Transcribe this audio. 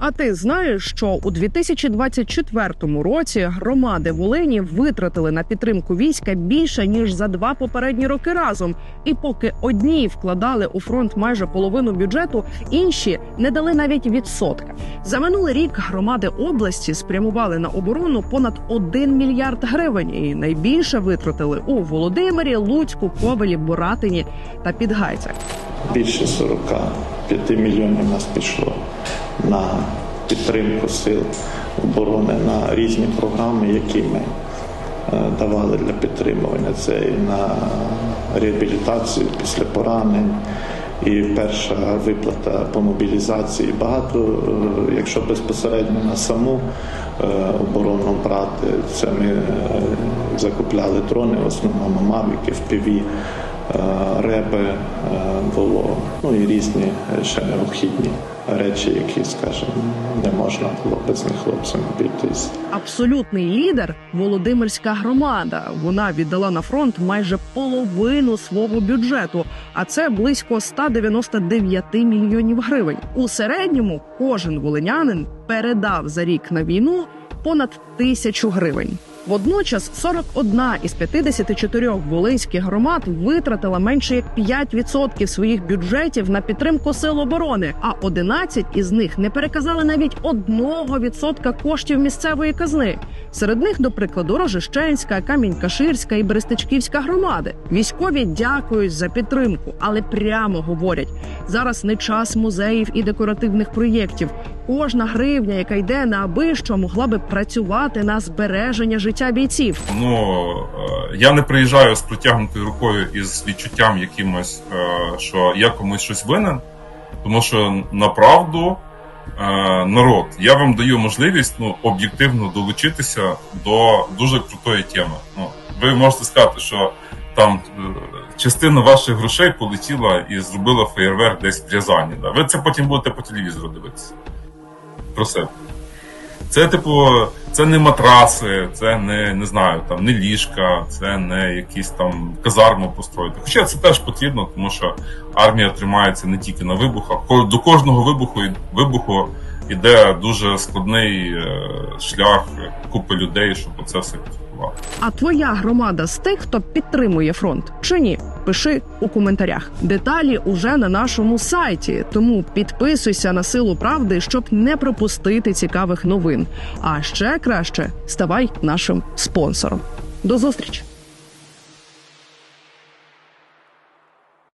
А ти знаєш, що у 2024 році громади Волині витратили на підтримку війська більше ніж за два попередні роки разом. І поки одні вкладали у фронт майже половину бюджету, інші не дали навіть відсотка. За минулий рік громади області спрямували на оборону понад 1 мільярд гривень. І найбільше витратили у Володимирі, Луцьку, Ковелі, Боратині та Підгайцях. Більше 45 мільйонів нас пішло на підтримку сил оборони на різні програми, які ми е, давали для підтримування. Це і на реабілітацію після поранень, і перша виплата по мобілізації. Багато, е, якщо безпосередньо на саму е, оборону брати, це ми закупляли дрони, в основному мавіки, впіві. Реби було, ну і різні ще необхідні речі, які, скажімо, не можна було без них хлопцям обійтись. Абсолютний лідер Володимирська громада. Вона віддала на фронт майже половину свого бюджету, а це близько 199 мільйонів гривень. У середньому кожен волинянин передав за рік на війну понад тисячу гривень. Водночас 41 із 54 волинських громад витратила менше як 5% своїх бюджетів на підтримку сил оборони, а 11 із них не переказали навіть 1% коштів місцевої казни. Серед них, до прикладу, Рожищенська, Камінь-Каширська і Берестичківська громади. Військові дякують за підтримку, але прямо говорять: зараз не час музеїв і декоративних проєктів. Кожна гривня, яка йде на аби що, могла би працювати на збереження життя бійців. Ну е, я не приїжджаю з протягнутою рукою і з відчуттям якимось, е, що я комусь щось винен, тому що направду е, народ, я вам даю можливість ну, об'єктивно долучитися до дуже крутої теми. Ну, ви можете сказати, що там частина ваших грошей полетіла і зробила феєрверк десь в Рязані. Да? Ви це потім будете по телевізору дивитися. Про себе. Це, типу, це не матраси, це не, не знаю, там не ліжка, це не якісь там казарми построїти. Хоча це теж потрібно, тому що армія тримається не тільки на вибухах. До кожного вибуху вибуху іде дуже складний е, шлях купи людей, щоб це все. А твоя громада з тих, хто підтримує фронт чи ні? Пиши у коментарях. Деталі уже на нашому сайті. Тому підписуйся на силу правди, щоб не пропустити цікавих новин. А ще краще ставай нашим спонсором. До зустрічі!